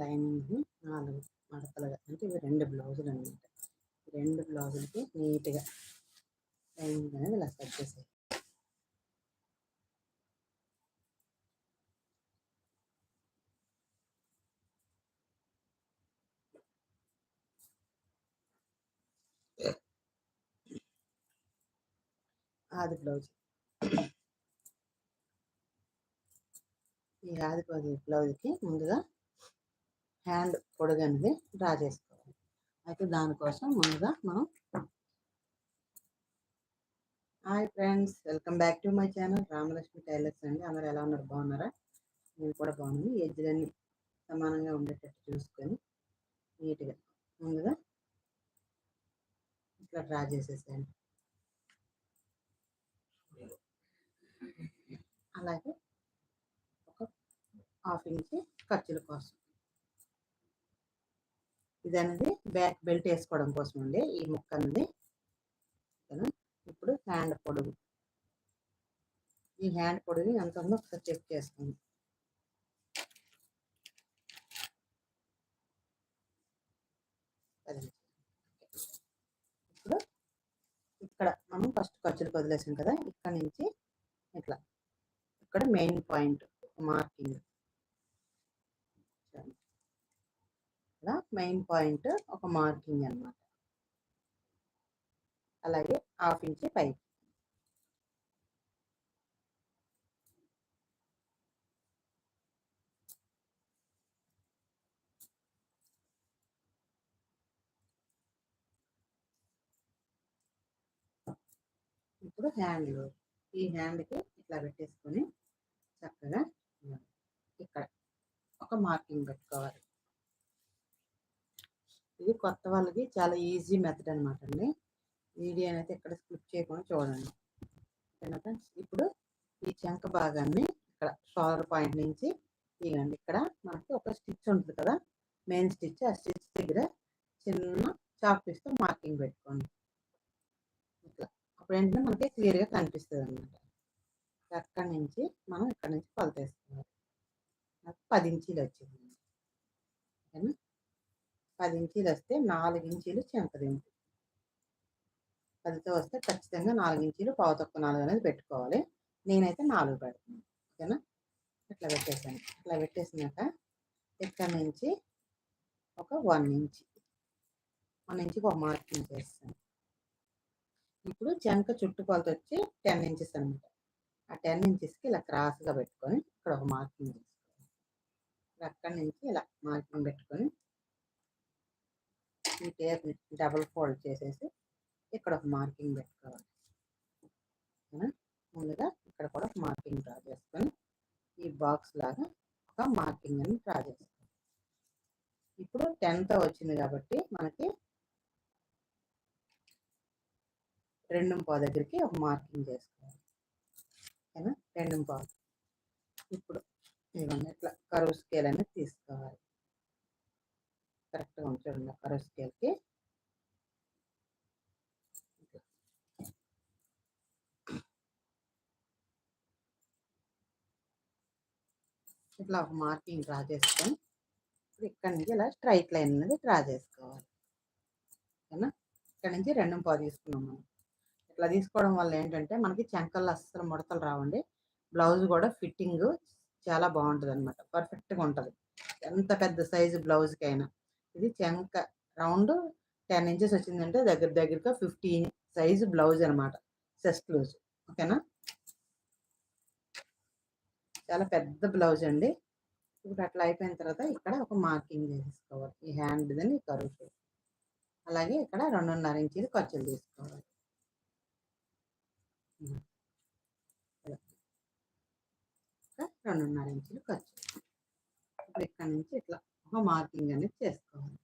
Lining నాలుగు మడతలుగా అంటే ఇవి రెండు బ్లౌజులు అనమాట రెండు బ్లౌజులకి నీట్గా లైనింగ్ అనేది ఇలా సెట్ చేసేది ఆది బ్లౌజ్. ఈ ఆది బ్లౌజ్ బ్లౌజ్కి ముందుగా హ్యాండ్ పొడుగు అనేది డ్రా చేసుకోవాలి. అయితే దానికోసం ముందుగా మనం hi friends welcome back to my channel Ramalakshmi tailors అండి. అందరు ఎలా ఉన్నారు? బాగున్నారా? నేను కూడా బాగుంది ఎడ్జ్లన్నీ సమానంగా ఉండేటట్టు చూసుకొని నీట్గా ముందుగా ఇట్లా డ్రా చేసేసాను అలాగే ఒక హాఫ్ ఇంచ్ ఖర్చుల కోసం. ఇది అనేది బ్యాక్ బెల్ట్ వేసుకోవడం కోసం అండి. ఈ ముక్క అనేది ఇప్పుడు హ్యాండ్ పొడుగు. ఈ హ్యాండ్ పొడుగుని ఎంత ఉందో ఒకసారి చెక్ చేసుకోండి. ఇప్పుడు ఇక్కడ మనం ఫస్ట్ ఖర్చులకు వదిలేసాం కదా ఇక్కడ నుంచి ఇట్లా. ఇక్కడ మెయిన్ పాయింట్ మార్కింగ్. ఇక్కడ మెయిన్ పాయింట్ ఒక మార్కింగ్ అన్నమాట. అలాగే హాఫ్ ఇంచ్ పైకి. ఇప్పుడు హ్యాండ్ ఈ హ్యాండ్కి ఇట్లా పెట్టేసుకొని చక్కగా ఇక్కడ ఒక మార్కింగ్ పెట్టుకోవాలి. ఇది కొత్త వాళ్ళకి చాలా ఈజీ మెథడ్ అనమాట అండి వీడియోని అయితే ఇక్కడ స్కిప్ చేయకుండా చూడండి. ఓకేనా ఫ్రెండ్స్? ఇప్పుడు ఈ చెంక భాగాన్ని ఇక్కడ షోల్డర్ పాయింట్ నుంచి ఇవ్వండి. ఇక్కడ మనకి ఒక స్టిచ్ ఉంటుంది కదా? Main stitch. ఆ స్టిచ్ దగ్గర చిన్న చాక్ పీస్తో మార్కింగ్ పెట్టుకోండి. ఇట్లా. అప్పుడు ఏంటంటే మనకి క్లియర్గా కనిపిస్తుంది అనమాట అక్కడ నుంచి మనం ఇక్కడ నుంచి కొలత వేసుకోవాలి నాకు పది ఇంచీలు వచ్చింది. ఓకేనా? పది ఇంచీలు వస్తే నాలుగు ఇంచీలు చెంపదింపు పదితో వస్తే ఖచ్చితంగా నాలుగు ఇంచీలు పావు తక్కువ నాలుగు అనేది పెట్టుకోవాలి. నేనైతే నాలుగు పెడుతున్నాను ఓకేనా? ఇట్లా పెట్టేసాను ఇట్లా పెట్టేసినాక ఇక్కడ నుంచి ఒక వన్ ఇంచ్. వన్ ఇంచ్కి ఒక మార్కింగ్ చేస్తాను. ఇప్పుడు చెంక చుట్టుకొలత వచ్చి టెన్ ఇంచెస్ అనమాట ఆ టెన్ ఇంచెస్కి ఇలా క్రాస్గా పెట్టుకొని ఇక్కడ ఒక మార్కింగ్ చేసుకోవాలి. అక్కడి నుంచి ఇలా మార్కింగ్ పెట్టుకొని ఈ టేప్ డబుల్ ఫోల్డ్ చేసేసి ఇక్కడ ఒక మార్కింగ్ పెట్టుకోవాలి. ముందుగా ఇక్కడ కూడా ఒక మార్కింగ్ డ్రా చేసుకొని ఈ బాక్స్ లాగా ఒక మార్కింగ్ అని డ్రా చేసుకోవాలి. ఇప్పుడు టెన్త్ వచ్చింది కాబట్టి మనకి రెండు పా దగ్గరికి ఒక మార్కింగ్ చేసుకోవాలి. ఓకేనా రెండు పా ఇప్పుడు ఇవన్నీ ఇట్లా కరువు స్కేల్ అనేది తీసుకోవాలి. కరెక్ట్గా ఉంచండి కరువు స్కేల్కి. ఇట్లా ఒక మార్కింగ్ డ్రా చేసుకొని ఇప్పుడు ఇక్కడ నుంచి ఇలా స్ట్రైట్ లైన్ అనేది డ్రా చేసుకోవాలి. ఓకేనా? ఇక్కడ నుంచి రెండు పావు తీసుకున్నాం మనం. ఇట్లా తీసుకోవడం వల్ల ఏంటంటే మనకి చెంకల్లో అస్సలు ముడతలు రావండి. బ్లౌజ్ కూడా ఫిట్టింగ్ చాలా బాగుంటుంది అనమాట పర్ఫెక్ట్గా ఉంటుంది. ఎంత పెద్ద సైజు బ్లౌజ్కి అయినా ఇది చెంక రౌండ్ టెన్ ఇంచెస్ వచ్చిందంటే దగ్గర దగ్గరగా ఫిఫ్టీన్ సైజు బ్లౌజ్ అనమాట సెస్ట్ బ్లౌజ్. ఓకేనా? చాలా పెద్ద బ్లౌజ్ అండి. ఇప్పుడు అట్లా అయిపోయిన తర్వాత ఇక్కడ ఒక మార్కింగ్ చేసుకోవాలి ఈ హ్యాండ్ దని కరువు అలాగే ఇక్కడ రెండున్నర ఇంచీలు ఖర్చులు తీసుకోవాలి. రెండున్నర ఇంచులు ఖర్చు. ఇప్పుడు ఇక్కడ నుంచి ఇట్లా ఒక మార్కింగ్ అనేది చేసుకోవాలి.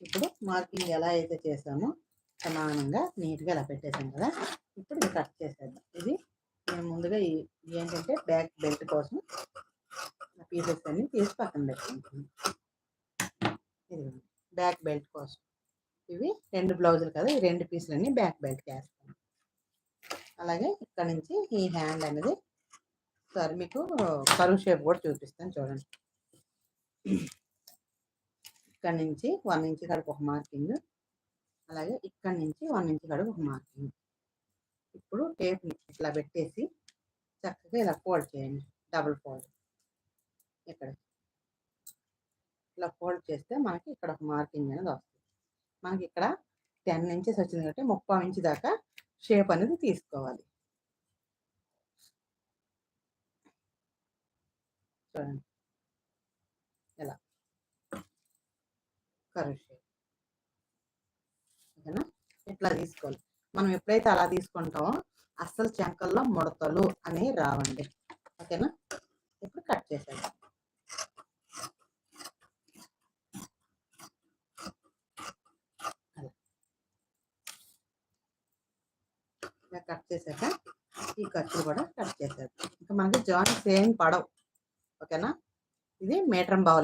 ఇప్పుడు మార్కింగ్ ఎలా అయితే చేసామో సమానంగా నీట్గా ఇలా పెట్టేసాం కదా ఇప్పుడు ఇది కట్ చేసేద్దాం. ఇది నేను ముందుగా ఈ- ఏంటంటే బ్యాక్ బెల్ట్ కోసం పీసెస్ అన్ని తీసి పక్కన పెట్టుకుంటాను ఇది బ్యాక్ బెల్ట్ కోసం. ఇవి రెండు బ్లౌజులు కదా ఈ రెండు పీసులన్నీ బ్యాక్ బెల్ట్కి వేస్తాను. అలాగే ఇక్కడ నుంచి ఈ హ్యాండ్ అనేది సరే మీకు కరువు షేప్ కూడా చూపిస్తాను చూడండి. ఇక్కడ నుంచి వన్ ఇంచ్ కడుపు ఒక మార్కింగ్ అలాగే ఇక్కడ నుంచి వన్ ఇంచ్ కడుపు ఒక మార్కింగ్ ఇప్పుడు టేప్ని ఇట్లా పెట్టేసి చక్కగా ఇలా ఫోల్డ్ చేయండి. డబుల్ ఫోల్డ్ ఇక్కడ. ఇలా ఫోల్డ్ చేస్తే మనకి ఇక్కడ ఒక మార్కింగ్ అనేది వస్తుంది. మనకి ఇక్కడ టెన్ ఇంచెస్ వచ్చింది కాబట్టి ముప్పై ఇంచ్ దాకా షేప్ అనేది తీసుకోవాలి. చూడండి. ఎలా? కరువు షేప్. ఓకేనా? ఇట్లా తీసుకోవాలి. మనం ఎప్పుడైతే అలా తీసుకుంటామో అస్సలు చెంకల్లో ముడతలు అనేవి రావండి. ఓకేనా? ఇప్పుడు కట్ చేసేద్దాం అలా. ఇలా కట్ చేశాక ఈ ఖర్చులు కూడా కట్ చేసేది ఇంకా మనకి జాయింట్స్ ఏం పడవు. ఓకేనా? ఇది మీటరం బావు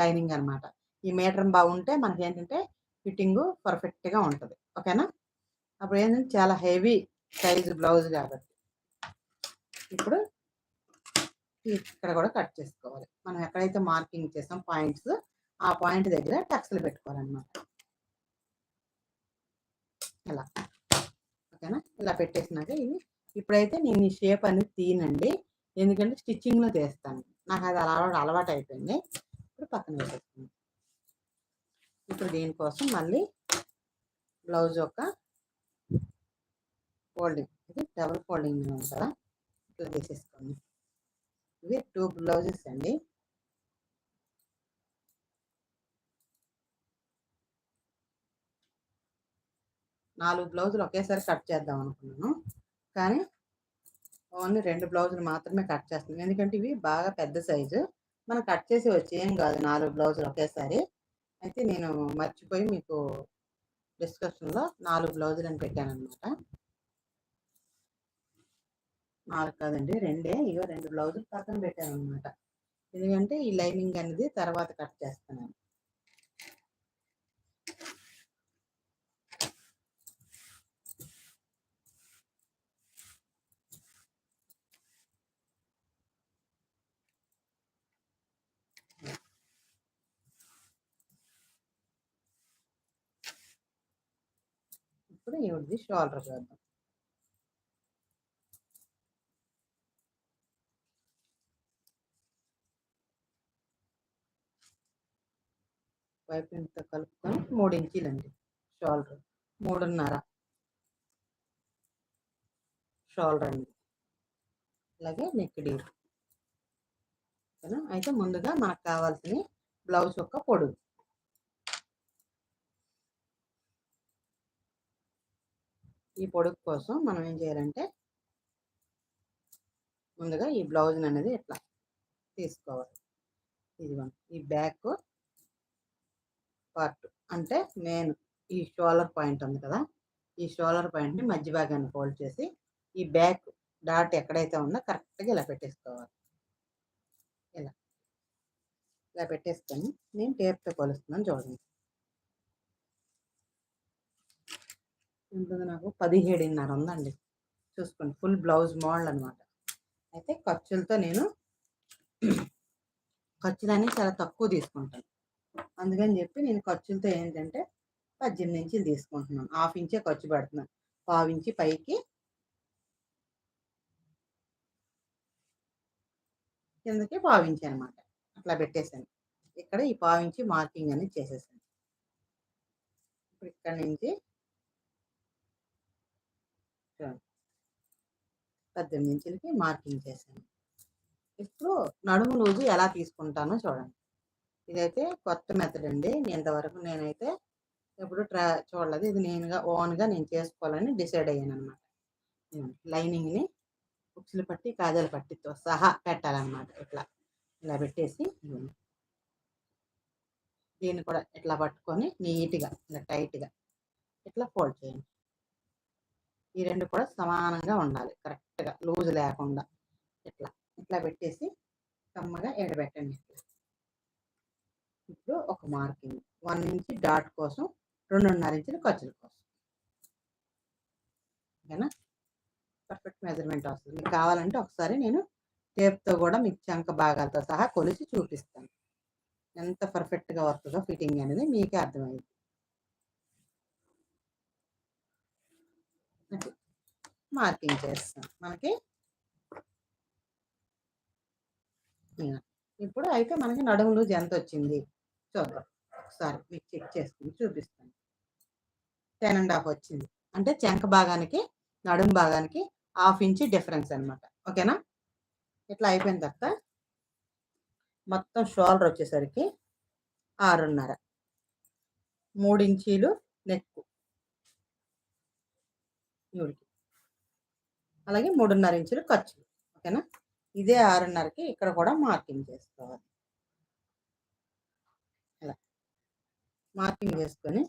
లైనింగ్ అన్నమాట. ఈ మీటరం బావు ఉంటే మనకి ఏంటంటే ఫిట్టింగ్ పర్ఫెక్ట్గా ఉంటుంది. ఓకేనా? అప్పుడు ఏంటంటే చాలా హెవీ సైజ్ బ్లౌజ్ కాబట్టి ఇప్పుడు ఇక్కడ కూడా కట్ చేసుకోవాలి. మనం ఎక్కడైతే మార్కింగ్ చేసాం పాయింట్స్ ఆ పాయింట్ దగ్గర టక్స్లు పెట్టుకోవాలన్నమాట. ఇలా ఓకేనా? ఇలా పెట్టేసినాక ఇది. ఇప్పుడైతే నేను ఈ షేప్ అనేది తీయనండి. ఎందుకంటే స్టిచ్చింగ్లో తీస్తాను నాకు అది అలవాటు అలవాటు అయిపోయింది ఇప్పుడు పక్కన పెట్టేస్తాను ఇప్పుడు దీనికోసం మళ్ళీ బ్లౌజ్ యొక్క ఫోల్డింగ్. ఇది డబుల్ ఫోల్డింగ్ కదా ఇట్లా తీసేసుకోండి. ఇవి టూ బ్లౌజెస్ అండి. నాలుగు బ్లౌజులు ఒకేసారి కట్ చేద్దాం అనుకున్నాను. కానీ ఓన్లీ రెండు బ్లౌజులు మాత్రమే కట్ చేస్తున్నాను. ఎందుకంటే ఇవి బాగా పెద్ద సైజు. మనం కట్ చేసి వచ్చి ఏం కాదు నాలుగు బ్లౌజులు ఒకేసారి. అయితే నేను మర్చిపోయి మీకు డిస్కషన్లో నాలుగు బ్లౌజులు అని పెట్టాను అనమాట నాలుగు కాదండి రెండే. ఇగో రెండు బ్లౌజులు పక్కన పెట్టాను అనమాట ఎందుకంటే ఈ లైనింగ్ అనేది తర్వాత కట్ చేస్తున్నాను. ఇప్పుడు ఈవిడిది షోల్డర్ చేద్దాం. వైపుతో కలుపుకొని మూడు ఇంచీలండి షోల్డర్ మూడున్నర షోల్డర్ అండి అలాగే నెక్ డీప్ ఓకేనా? అయితే ముందుగా మనకు కావాల్సిన బ్లౌజ్ యొక్క పొడుగు. ఈ పొడుగు కోసం మనం ఏం చేయాలంటే ముందుగా ఈ బ్లౌజ్ అనేది ఇట్లా తీసుకోవాలి. ఇది ఈ బ్యాక్ పార్ట్ అంటే మెయిన్ ఈ షోలర్ పాయింట్ ఉంది కదా ఈ షోలర్ పాయింట్ని మధ్య భాగాన్ని ఫోల్డ్ చేసి ఈ బ్యాక్ డాట్ ఎక్కడైతే ఉందో కరెక్ట్గా ఇలా పెట్టేసుకోవాలి. ఇలా. ఇలా పెట్టేసుకొని నేను టేప్తో కొలుస్తున్నాను చూడండి. ఉంటుంది నాకు? పదిహేడున్నర ఉందండి. చూసుకోండి ఫుల్ బ్లౌజ్ మోడల్ అనమాట అయితే ఖర్చులతో నేను ఖర్చులన్నీ చాలా తక్కువ తీసుకుంటాను. అందుకని చెప్పి నేను ఖర్చులతో ఏంటంటే పద్దెనిమిది ఇంచులు తీసుకుంటున్నాను. హాఫ్ ఇంచే ఖర్చు పెడుతున్నాను. పావు ఇంచి పైకి కిందకి పావు ఇంచి అనమాట అట్లా పెట్టేశాను. ఇక్కడ ఈ పావు ఇంచి మార్కింగ్ అనేది చేసేసాను ఇప్పుడు ఇక్కడ నుంచి చూడండి పద్దెనిమిది ఇంచులకి మార్కింగ్ చేశాను. ఇప్పుడు నడుము లూజు ఎలా తీసుకుంటానో చూడండి. ఇదైతే కొత్త మెథడ్ అండి. ఇంతవరకు నేనైతే ఎప్పుడు ట్రా చూడలేదు. ఇది నేనుగా ఓన్గా నేను చేసుకోవాలని డిసైడ్ అయ్యాను అనమాట లైనింగ్ని బుక్స్లు పట్టి కాజల పట్టితో సహా పెట్టాలన్నమాట ఇట్లా. ఇలా పెట్టేసి దీన్ని కూడా ఇట్లా పట్టుకొని నీట్గా ఇలా టైట్గా ఇట్లా ఫోల్డ్ చేయండి. ఈ రెండు కూడా సమానంగా ఉండాలి. కరెక్ట్గా లూజ్ లేకుండా ఇట్లా ఇట్లా పెట్టేసి కమ్మగా ఎడబెట్టండి. ఇప్పుడు ఒక మార్కింగ్ వన్ ఇంచ్ డాట్ కోసం రెండున్నర ఇంచుల ఖర్చుల కోసం. ఓకేనా? పర్ఫెక్ట్ మెజర్మెంట్ వస్తుంది. మీకు కావాలంటే ఒకసారి నేను టేప్తో కూడా మీకు చంక భాగాలతో సహా కొలిచి చూపిస్తాను. ఎంత పర్ఫెక్ట్గా వస్తుందో ఫిట్టింగ్ అనేది మీకే అర్థమైంది. మార్కింగ్ చేస్తాం మనకి ఇప్పుడు అయితే మనకి నడుము లూజ్ ఎంత వచ్చింది చూద్దాం. ఒకసారి మీకు చెక్ చేసుకుని చూపిస్తాను. టెన్ అండ్ హాఫ్ వచ్చింది. అంటే చెంక భాగానికి నడుము భాగానికి హాఫ్ ఇంచ్ డిఫరెన్స్ అనమాట ఓకేనా? ఇట్లా అయిపోయిన తర్వాత మొత్తం షోల్డర్ వచ్చేసరికి ఆరున్నర. మూడు ఇంచీలు నెక్ ఈవిడికి అలాగే మూడున్నర ఇంచులు ఖర్చులు ఓకేనా? ఇదే ఆరున్నరకి ఇక్కడ కూడా మార్కింగ్ చేసుకోవాలి. ఇలా మార్కింగ్ చేసుకొని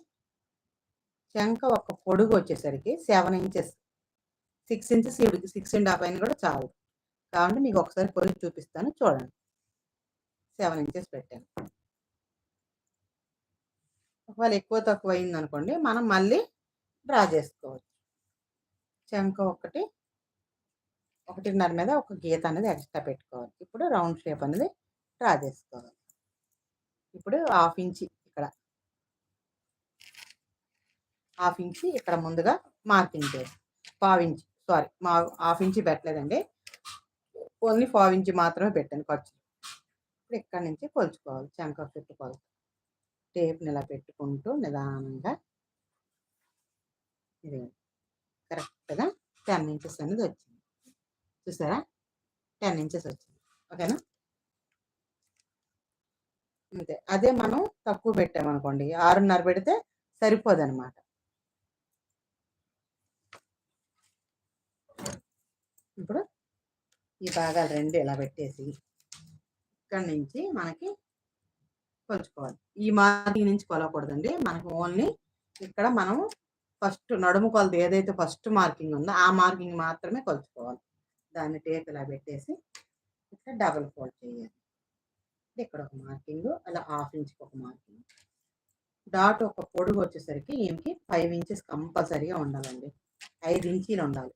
శంఖ ఒక పొడుగు వచ్చేసరికి సెవెన్ ఇంచెస్. సిక్స్ ఇంచెస్ ఈవిడికి సిక్స్ అండ్ హాఫ్ అయిన కూడా చాలు. కాబట్టి మీకు ఒకసారి కొలిచి చూపిస్తాను చూడండి. సెవెన్ ఇంచెస్ పెట్టాను. ఒకవేళ ఎక్కువ తక్కువ అయింది అనుకోండి మనం మళ్ళీ డ్రా చేసుకోవచ్చు. శంఖ ఒకటి ఒకటిన్నర మీద ఒక గీత అనేది ఎక్స్ట్రా పెట్టుకోవాలి. ఇప్పుడు రౌండ్ షేప్ అనేది డ్రా చేసుకోవాలి ఇప్పుడు హాఫ్ ఇంచి ఇక్కడ. హాఫ్ ఇంచి ఇక్కడ ముందుగా మార్కింగ్ చేయాలి. పావు ఇంచి సారీ మా హాఫ్ ఇంచి పెట్టలేదండి. ఓన్లీ పావు ఇంచి మాత్రమే పెట్టాను ఖర్చు. ఇప్పుడు ఇక్కడ నుంచి కొలుచుకోవాలి. చంక పెట్టుకోవాలి టేప్ని ఇలా పెట్టుకుంటూ నిదానంగా ఇది కరెక్ట్గా టెన్ ఇంచెస్ అనేది వచ్చింది. చూసారా? టెన్ ఇంచెస్ వచ్చింది. ఓకేనా? అంతే. అదే మనం తక్కువ పెట్టామనుకోండి ఆరున్నర పెడితే సరిపోదు అనమాట ఇప్పుడు ఈ భాగాలు రెండు ఇలా పెట్టేసి ఇక్కడ నుంచి మనకి కొలుచుకోవాలి. ఈ మార్కింగ్ నుంచి కొలవకూడదండి. మనకు ఓన్లీ ఇక్కడ మనం ఫస్ట్ నడుము కొలత ఏదైతే ఫస్ట్ మార్కింగ్ ఉందో ఆ మార్కింగ్ మాత్రమే కొలుచుకోవాలి. దాన్ని టేప్ ఇలా పెట్టేసి ఇట్లా డబుల్ ఫోల్డ్ చేయాలి. ఇక్కడ ఒక మార్కింగ్ అలా హాఫ్ ఇంచ్కి ఒక మార్కింగ్. డాట్ ఒక పొడుగు వచ్చేసరికి ఈమెకి ఫైవ్ ఇంచెస్ కంపల్సరీగా ఉండాలండి. ఐదు ఇంచీలు ఉండాలి.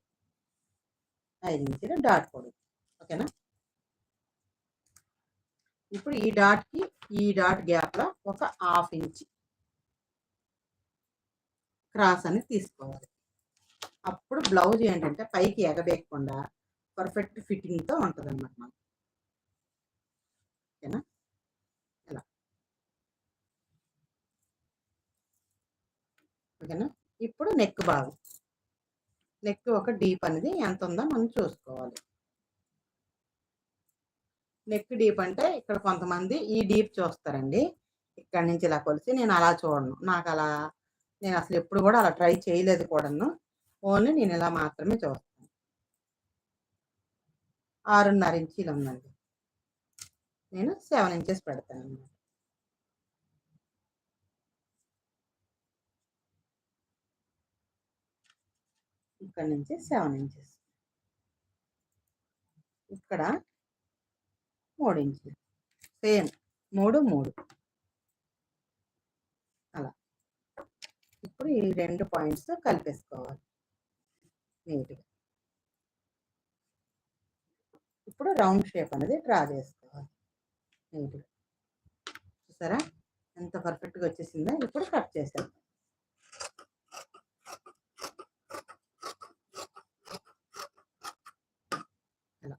ఐదు ఇంచీలు డాట్ పొడుగు. ఓకేనా? ఇప్పుడు ఈ డాట్కి ఈ డాట్ గ్యాప్లో ఒక హాఫ్ ఇంచ్ క్రాస్ అనేది తీసుకోవాలి. అప్పుడు బ్లౌజ్ ఏంటంటే పైకి ఎగబేయకుండా పర్ఫెక్ట్ ఫిట్టింగ్తో ఉంటుంది అనమాట మనకు ఓకేనా? ఇలా ఓకేనా? ఇప్పుడు నెక్ భాగం. నెక్ ఒక డీప్ అనేది ఎంత ఉందో మనం చూసుకోవాలి. నెక్ డీప్ అంటే ఇక్కడ కొంతమంది ఈ డీప్ చూస్తారండి. ఇక్కడ నుంచి ఇలా కొలిసి నేను అలా చూడను. నాకు అలా నేను అసలు ఎప్పుడు కూడా అలా ట్రై చేయలేదు కూడాను. ఓన్లీ నేను ఇలా మాత్రమే చూస్తాను. ఆరున్నర ఇంచీలు ఉందండి. నేను సెవెన్ ఇంచెస్ పెడతాను అన్నమాట. ఇక్కడ నుంచి సెవెన్ ఇంచెస్. ఇక్కడ మూడు ఇంచులు. సేమ్ మూడు మూడు. అలా. ఇప్పుడు ఈ రెండు పాయింట్స్ కలిపేసుకోవాలి. నీట్గా. ఇప్పుడు రౌండ్ షేప్ అనేది డ్రా చేసుకోవాలి. ఇప్పుడు చూసారా? ఎంత పర్ఫెక్ట్గా వచ్చేసిందో ఇప్పుడు కట్ చేసేద్దాం ఇలా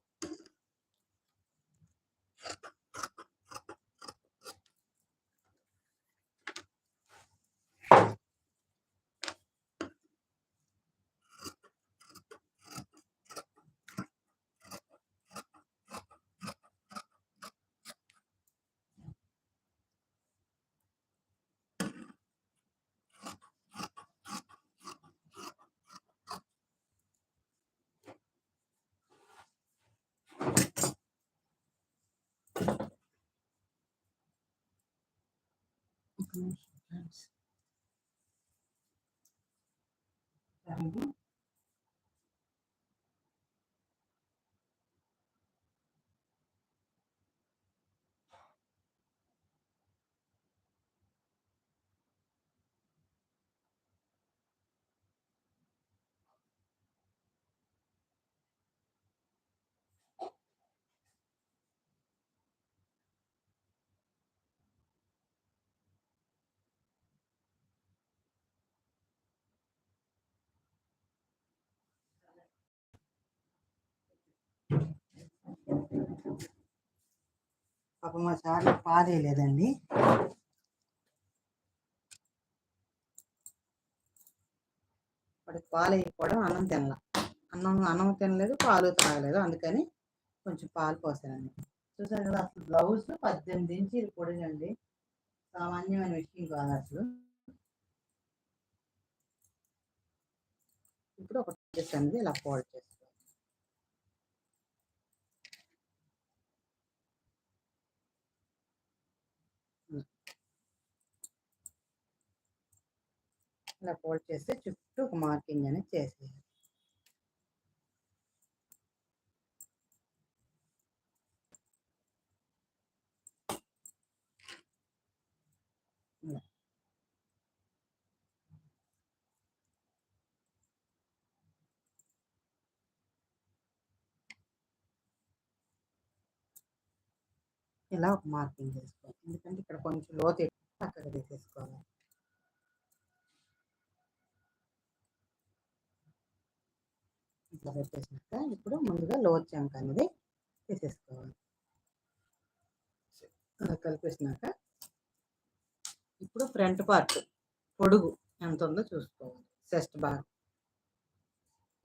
ఒక నిమిషం ఫ్రెండ్స్ సరేనా పాప మా సార్లు పాలేయలేదండి వాడికి పాలు వేయకపోవడం అన్నం తినల. అన్నం అన్నం తినలేదు పాలు తాగలేదు. అందుకని కొంచెం పాలు పోసానండి. చూసారు కదా అసలు బ్లౌజ్ పద్దెనిమిది ఇంచీలు పొడిగండి. సామాన్యమైన విషయం కాదు అసలు. ఇప్పుడు ఒక డ్రెస్ అనేది ఇలా ఫోల్డ్ చేస్తాను ఇలా ఫోల్డ్ చేస్తే చుట్టూ ఒక మార్కింగ్ అనేది చేసేయాలి ఇలా. ఒక మార్కింగ్ చేసుకోవాలి ఎందుకంటే ఇక్కడ కొంచెం లోతు అక్కడ తీసేసుకోవాలి ఇట్లా పెట్టేసినాక ఇప్పుడు ముందుగా లోవర్ చంక్ అనేది తీసేసుకోవాలి అలా కలిపేసినాక ఇప్పుడు ఫ్రంట్ పార్ట్ పొడుగు ఎంత ఉందో చూసుకోవాలి. చెస్ట్ భాగం.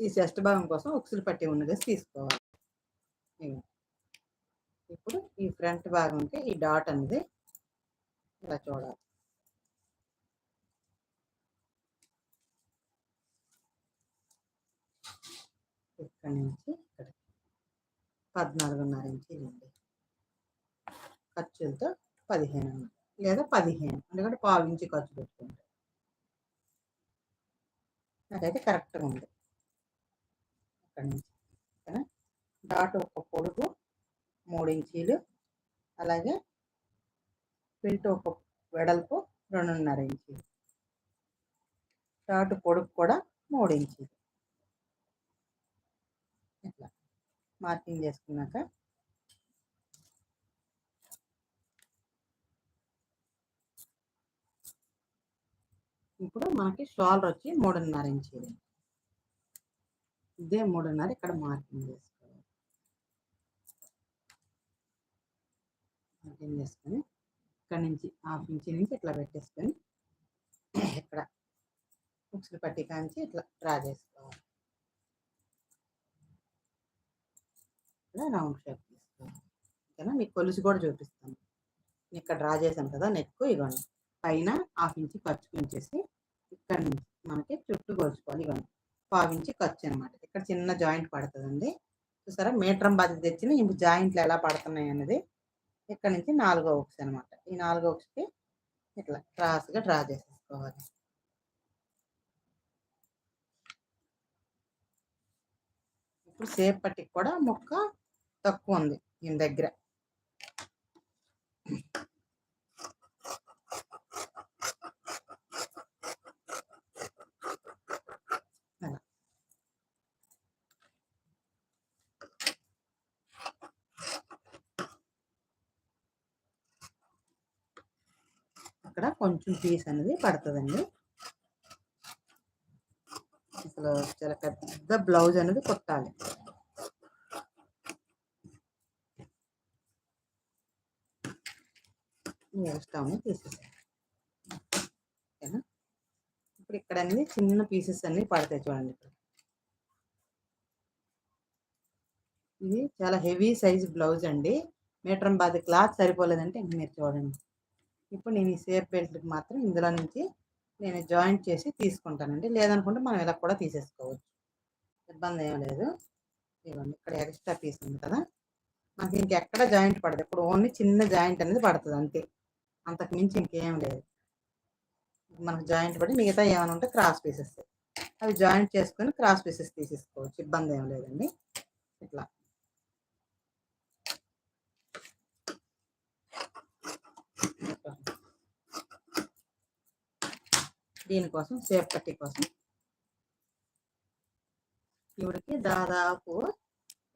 ఈ చెస్ట్ భాగం కోసం ఉక్సులు పట్టి ఉన్నది తీసుకోవాలి. ఇప్పుడు ఈ ఫ్రంట్ భాగంకి ఈ డాట్ అనేది ఇలా చూడాలి. ఇక్కడి నుంచి ఇక్కడికి పద్నాలుగున్నర ఇంచీలు అండి ఖర్చులతో పదిహేను లేదా పదిహేను ఎందుకంటే పావు ఇంచి ఖర్చు పెట్టుకుంటే నాకైతే కరెక్ట్గా ఉంది. ఇక్కడ నుంచి డాట్ ఒక పొడుగు మూడు ఇంచీలు అలాగే పిల్ట్ ఒక వెడల్పు రెండున్నర ఇంచీలు. డాట్ పొడుగు కూడా మూడు ఇంచీలు ఇట్లా మార్కింగ్ చేసుకున్నాక. ఇప్పుడు మనకి షోల్డర్ వచ్చి మూడున్నర ఇంచీలు. ఇదే మూడున్నర ఇక్కడ మార్కింగ్ చేసుకోవాలి. మార్కింగ్ చేసుకొని ఇక్కడ నుంచి హాఫ్ ఇంచ్ నుంచి ఇట్లా పెట్టేసుకొని ఇక్కడ ఉక్సులు పట్టి కాంచి ఇట్లా డ్రా చేసుకోవాలి. రౌండ్ షేప్ తీసుకోవాలి ఓకేనా? మీకు కొలుసు కూడా చూపిస్తాను. ఇక్కడ డ్రా చేశాను కదా నెక్ ఇవ్వండి పైన హాఫ్ ఇంచ్ ఖర్చు ఉంచేసి ఇక్కడ నుంచి మనకి చుట్టూ కొలుచుకోవాలి. ఇవ్వండి పావు ఇంచి ఖర్చు అనమాట ఇక్కడ చిన్న జాయింట్ పడుతుందండి. చూసారా? మీటర్ బాధ్యత తెచ్చిన ఇంక జాయింట్లు ఎలా పడుతున్నాయి అనేది ఇక్కడ నుంచి నాలుగో ఒకస్ అనమాట ఈ నాలుగో ఒకస్కి ఇట్లా క్రాస్గా డ్రా చేసేసుకోవాలి. ఇప్పుడు సేపటికి కూడా మొక్క తక్కువ ఉంది ఈయన దగ్గర. అక్కడ కొంచెం పీస్ అనేది పడుతుందండి. అసలు చాలా పెద్ద బ్లౌజ్ అనేది కుట్టాలి. స్టవ్ని తీసేసాను ఓకేనా? ఇప్పుడు ఇక్కడ అనేది చిన్న పీసెస్ అన్ని పడతాయి చూడండి ఇక్కడ. ఇది చాలా హెవీ సైజ్ బ్లౌజ్ అండి. మీటర్ బాది క్లాత్ సరిపోలేదంటే ఇంక మీరు చూడండి. ఇప్పుడు నేను ఈ సేఫ్ బెల్ట్కి మాత్రం ఇందులో నుంచి నేను జాయింట్ చేసి తీసుకుంటానండి. లేదనుకుంటే మనం ఇలా కూడా తీసేసుకోవచ్చు. ఇబ్బంది ఏం లేదు. ఇవ్వండి ఇక్కడ ఎక్స్ట్రా పీస్ ఉంది కదా. మనకి ఇంకెక్కడ జాయింట్ పడదు. ఇప్పుడు ఓన్లీ చిన్న జాయింట్ అనేది పడుతుంది అంతే. అంతకు మించి ఇంకేం లేదు. మనకు జాయింట్ పడి మిగతా ఏమైనా ఉంటే క్రాస్ పీసెస్ అవి జాయింట్ చేసుకొని క్రాస్ పీసెస్ తీసేసుకోవచ్చు. ఇబ్బంది ఏం లేదండి. ఇట్లా. దీనికోసం సేఫ్ పట్టి కోసం ఈవిడికి దాదాపు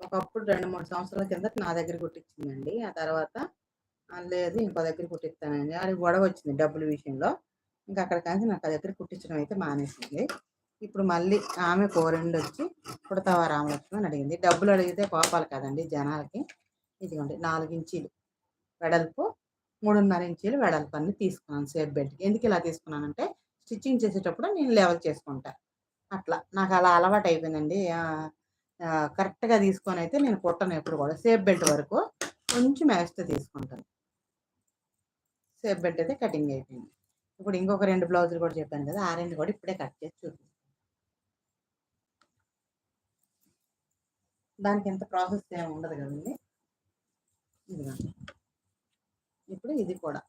ఒకప్పుడు రెండు మూడు సంవత్సరాల కింద నా దగ్గర కుట్టించిందండి ఆ తర్వాత లేదు ఇంకో దగ్గర కుట్టిస్తానండి. అది గొడవ వచ్చింది డబ్బుల విషయంలో. ఇంకా అక్కడ కానీ నాకు ఆ దగ్గర కుట్టించడం అయితే మానేసింది. ఇప్పుడు మళ్ళీ ఆమె కోరెండు వచ్చి కుడతావా రామలక్ష్మి అని అడిగింది. డబ్బులు అడిగితే కోపాలు కదండి జనాలకి. ఇదిగోండి నాలుగు ఇంచీలు వెడల్పు మూడున్నర ఇంచీలు వెడల్పు అన్ని తీసుకున్నాను సేఫ్ బెల్ట్కి. ఎందుకు ఇలా తీసుకున్నానంటే స్టిచ్చింగ్ చేసేటప్పుడు నేను లెవెల్ చేసుకుంటా. అట్లా. నాకు అలా అలవాటు అయిపోయిందండి. కరెక్ట్గా తీసుకొని అయితే నేను కుట్టను ఎప్పుడు కూడా. సేఫ్ బెల్ట్ వరకు కొంచెం ఎక్స్ట్రా తీసుకుంటాను. సేఫ్ బెల్ట్ అయితే కటింగ్ అయిపోయింది. ఇప్పుడు ఇంకొక రెండు బ్లౌజులు కూడా చెప్పాను కదా ఆ రెండు కూడా ఇప్పుడే కట్ చేసి చూపిస్తాను దానికి ఎంత ప్రాసెస్ ఏమి ఉండదు కదండి. ఇదిగోండి ఇప్పుడు ఇది కూడా.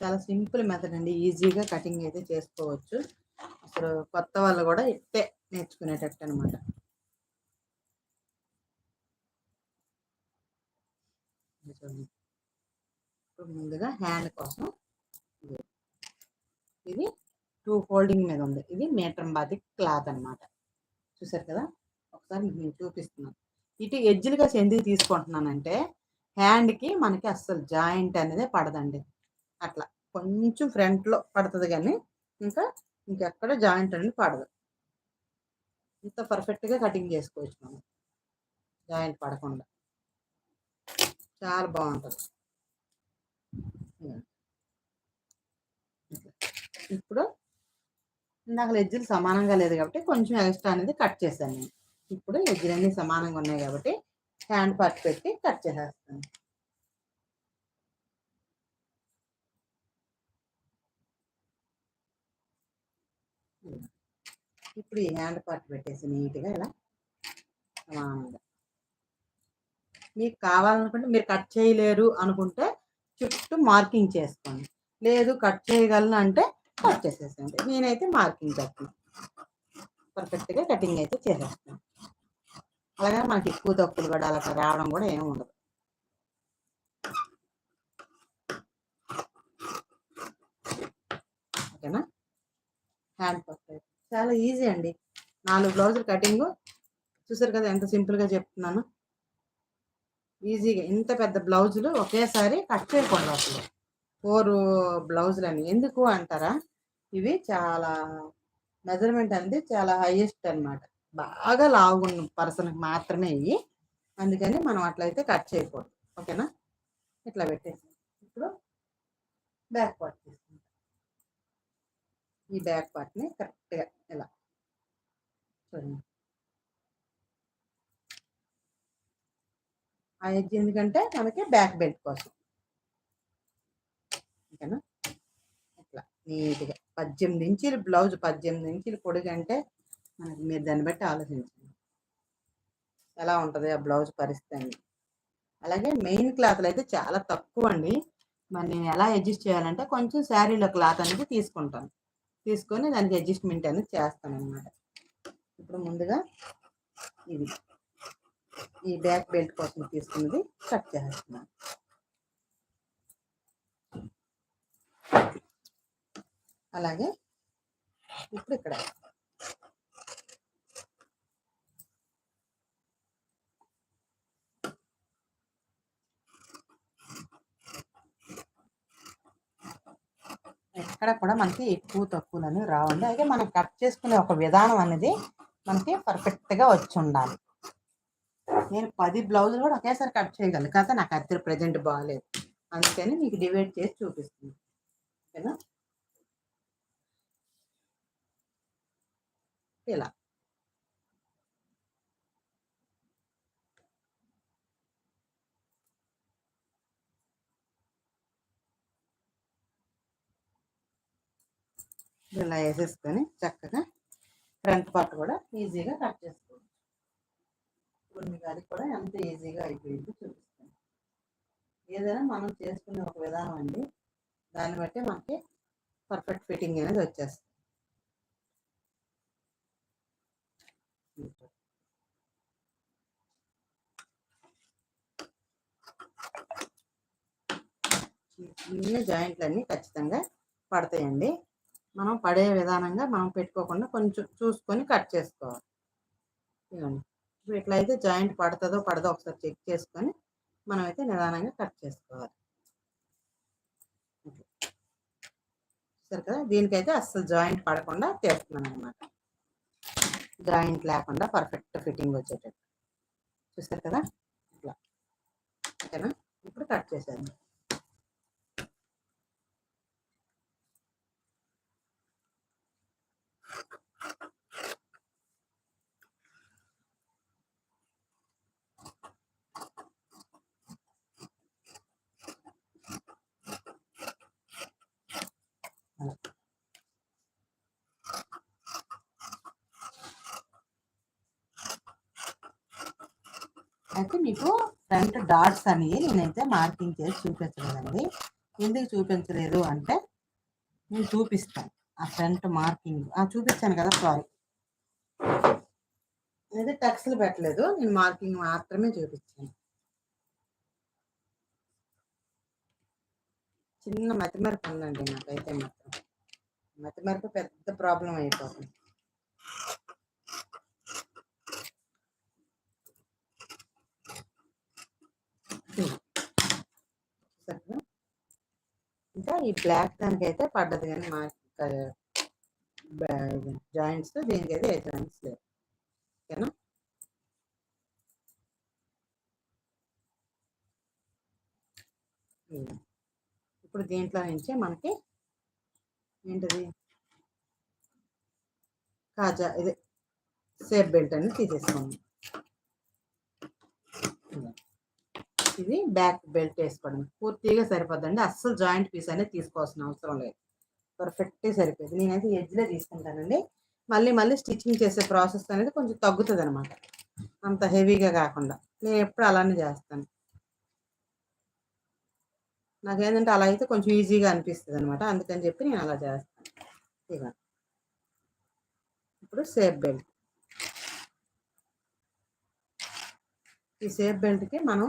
చాలా సింపుల్ మెథడ్ అండి. ఈజీగా కటింగ్ అయితే చేసుకోవచ్చు. అసలు కొత్త వాళ్ళు కూడా ఇట్టే నేర్చుకునేటట్టు అనమాట ఇప్పుడు ముందుగా హ్యాండ్ కోసం ఇది. టూ ఫోల్డింగ్ మీద ఉంది. ఇది మీటర్ బాది క్లాత్ అనమాట చూసారు కదా? ఒకసారి మీకు నేను చూపిస్తున్నాను. ఇటు ఎడ్జ్లుగా ఎందుకు తీసుకుంటున్నానంటే హ్యాండ్కి మనకి అస్సలు జాయింట్ అనేది పడదండి. అట్లా కొంచెం ఫ్రంట్లో పడుతుంది కానీ ఇంకా ఇంకెక్కడ జాయింట్ అనేది పడదు. ఇంత పర్ఫెక్ట్గా కటింగ్ చేసుకోవచ్చు మనం. జాయింట్ పడకుండా. చాలా బాగుంటుంది. ఇప్పుడు ఇందాక ఎజ్జులు సమానంగా లేదు కాబట్టి కొంచెం ఎక్స్ట్రా అనేది కట్ చేశాను నేను. ఇప్పుడు ఎజ్జులన్నీ సమానంగా ఉన్నాయి కాబట్టి హ్యాండ్ పార్ట్ పెట్టి కట్ చేసేస్తాను. ఇప్పుడు ఈ హ్యాండ్ పార్ట్ పెట్టేసి నీట్గా ఇలా సమానంగా మీకు కావాలనుకుంటే మీరు కట్ చేయలేరు అనుకుంటే చుట్టూ మార్కింగ్ చేసుకోండి. లేదు కట్ చేయగలను అంటే కట్ చేసేసండి నేనైతే మార్కింగ్ చేస్తాను పర్ఫెక్ట్గా కటింగ్ అయితే చేసేస్తాను. అలాగే మనకి ఎక్కువ తక్కువలు కూడా అలా రావడం కూడా ఏమి ఉండదు. ఓకేనా? హ్యాండ్ పర్ఫెక్ట్ చాలా ఈజీ అండి. నాలుగు బ్లౌజులు కటింగ్. చూసారు కదా ఎంత సింపుల్గా చెప్తున్నాను. ఈజీగా. ఇంత పెద్ద బ్లౌజులు ఒకేసారి కట్ చేయకూడదు అసలు. ఫోర్ బ్లౌజులని. ఎందుకు అంటారా? ఇవి చాలా మెజర్మెంట్ అనేది చాలా హైయెస్ట్ అనమాట బాగా లావున్న పర్సన్కి మాత్రమే ఇవి. అందుకని మనం అట్లయితే కట్ చేయకూడదు. ఓకేనా? ఇట్లా పెట్టేసి ఇప్పుడు బ్యాక్ పార్ట్ తీసుకుంటాం. ఈ బ్యాక్ పార్ట్ని కరెక్ట్గా ఇలా. చూడండి. ఆ ఎడ్జ్ ఎందుకంటే మనకి బ్యాక్ బెల్ట్ కోసం. ఓకేనా? ఇట్లా నీట్గా పద్దెనిమిది ఇంచులు బ్లౌజ్ పద్దెనిమిది ఇంచులు పొడుగు అంటే మనకి మీరు దాన్ని బట్టి ఆలోచించండి. ఎలా ఉంటుంది ఆ బ్లౌజ్ పరిస్థితి అలాగే మెయిన్ క్లాత్లు అయితే చాలా తక్కువ అండి. మరి నేను ఎలా అడ్జస్ట్ చేయాలంటే కొంచెం శారీలో క్లాత్ అనేది తీసుకుంటాను. తీసుకొని దానికి అడ్జస్ట్మెంట్ అనేది చేస్తాను అనమాట ఇప్పుడు ముందుగా ఇది. ఈ బ్యాక్ బెల్ట్ కోసం తీసుకున్నది కట్ చేస్తున్నాను. అలాగే ఇప్పుడు ఇక్కడ. ఎక్కడ కూడా మనకి ఎక్కువ తక్కువలని రావండి. అయితే మనం కట్ చేసుకునే ఒక విధానం అనేది మనకి పర్ఫెక్ట్గా వచ్చి ఉండాలి. నేను పది బ్లౌజులు కూడా ఒకేసారి కట్ చేయగలను. కాకపోతే నాకు అద్దరు ప్రజెంట్ బాగాలేదు అందుకని మీకు డివైడ్ చేసి చూపిస్తుంది ఓకేనా? ఇలా. ఇలా వేసేసుకొని చక్కగా ఫ్రంట్ పార్ట్ కూడా ఈజీగా కట్ చేసుకోవచ్చు. కొన్ని గారికి కూడా ఎంత ఈజీగా అయిపోయింది చూపిస్తాను. ఏదైనా మనం చేసుకునే ఒక విధానం అండి. దాన్ని బట్టి మనకి పర్ఫెక్ట్ ఫిట్టింగ్ అనేది వచ్చేస్తుంది. చిన్న జాయింట్లు అన్నీ ఖచ్చితంగా పడతాయండి. మనం పడే విధానంగా మనం పెట్టుకోకుండా కొంచెం చూసుకొని కట్ చేసుకోవాలి. ఇవ్వండి ఇప్పుడు ఇట్లయితే జాయింట్ పడుతుందో పడదో ఒకసారి చెక్ చేసుకొని మనమైతే నిదానంగా కట్ చేసుకోవాలి. సరే కదా? దీనికైతే అస్సలు జాయింట్ పడకుండా చేస్తున్నాను అనమాట జాయింట్ లేకుండా పర్ఫెక్ట్ ఫిట్టింగ్ వచ్చేటట్టు. చూస్తారు కదా? ఇట్లా. ఓకేనా? ఇప్పుడు కట్ చేసేద్దాం అయితే మీకు ఫ్రంట్ డాట్స్ అనేవి నేనైతే మార్కింగ్ చేసి చూపించలేదండి. ఎందుకు చూపించలేదు అంటే నేను చూపిస్తాను. ఆ ఫ్రంట్ మార్కింగ్ ఆ చూపించాను కదా సారీ. అయితే టక్స్లు పెట్టలేదు నేను మార్కింగ్ మాత్రమే చూపించాను. చిన్న మతిమరపు ఉందండి నాకైతే మాత్రం. మతిమరపు పెద్ద ప్రాబ్లం అయిపోతుంది. ఇంకా ఈ బ్లాక్ దానికైతే పడ్డది కానీ మా జాయింట్స్ దీనికైతే ఏ జాయింట్స్ లేవు. ఓకేనా ఇప్పుడు దీంట్లో నుంచి మనకి ఏంటిది? కాజా ఇది సేఫ్ బెల్ట్ అని తీసేసుకోండి ఇలా. ఇది బ్యాక్ బెల్ట్ వేసుకోవడం. పూర్తిగా సరిపోద్దండి. అస్సలు జాయింట్ పీస్ అనేది తీసుకోవాల్సిన అవసరం లేదు. పర్ఫెక్ట్గా సరిపోయింది. నేనైతే ఎడ్జ్లో తీసుకుంటానండి. మళ్ళీ మళ్ళీ స్టిచ్చింగ్ చేసే ప్రాసెస్ అనేది కొంచెం తగ్గుతుంది అనమాట అంత హెవీగా కాకుండా. నేను ఎప్పుడు అలానే చేస్తాను. నాకేంటంటే అలా అయితే కొంచెం ఈజీగా అనిపిస్తుంది అనమాట అందుకని చెప్పి నేను అలా చేస్తాను. ఇక ఇప్పుడు సేఫ్ బెల్ట్ ఈ సేఫ్ బెల్ట్కి మనం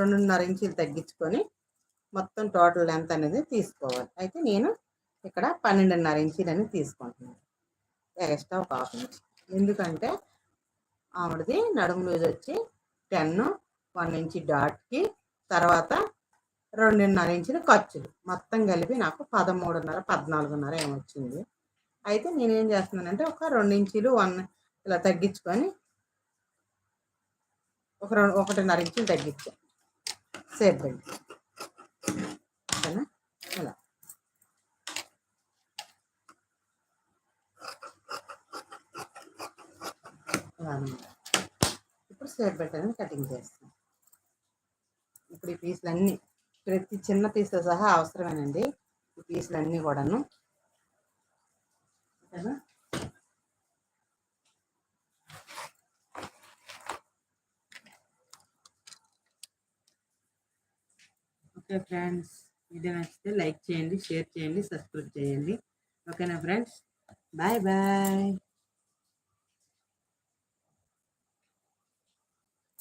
రెండున్నర ఇంచులు తగ్గించుకొని మొత్తం టోటల్ లెంత్ అనేది తీసుకోవాలి. అయితే నేను ఇక్కడ పన్నెండున్నర ఇంచులు అని తీసుకుంటున్నాను. ఎక్స్ట్రా ఒక హాఫ్ ఇంచ్ ఎందుకంటే ఆవిడది నడుము లూజ్ వచ్చి టెన్ వన్ ఇంచ్ డాట్కి తర్వాత రెండున్నర ఇంచులు ఖర్చులు. మొత్తం కలిపి నాకు పదమూడున్నర పద్నాలుగున్నర ఏమొచ్చింది. అయితే నేనేం చేస్తున్నానంటే ఒక రెండు ఇంచులు వన్ ఇలా తగ్గించుకొని ఒక రెండు ఒకటిన్నర ఇంచులు తగ్గించాను సేఫ్ బెల్ట్ ఓకేనా? ఇప్పుడు సేఫ్ బెల్ట్ కటింగ్ చేస్తాం ఇప్పుడు ఈ పీసులు అన్నీ ప్రతి చిన్న పీస్తో సహా అవసరమేనండి. ఈ పీసులు అన్నీ కూడాను. ఓకేనా? Okay friends. వీడియో నచ్చితే లైక్ చేయండి షేర్ చేయండి సబ్స్క్రైబ్ చేయండి. ఓకేనా ఫ్రెండ్స్? Bye bye.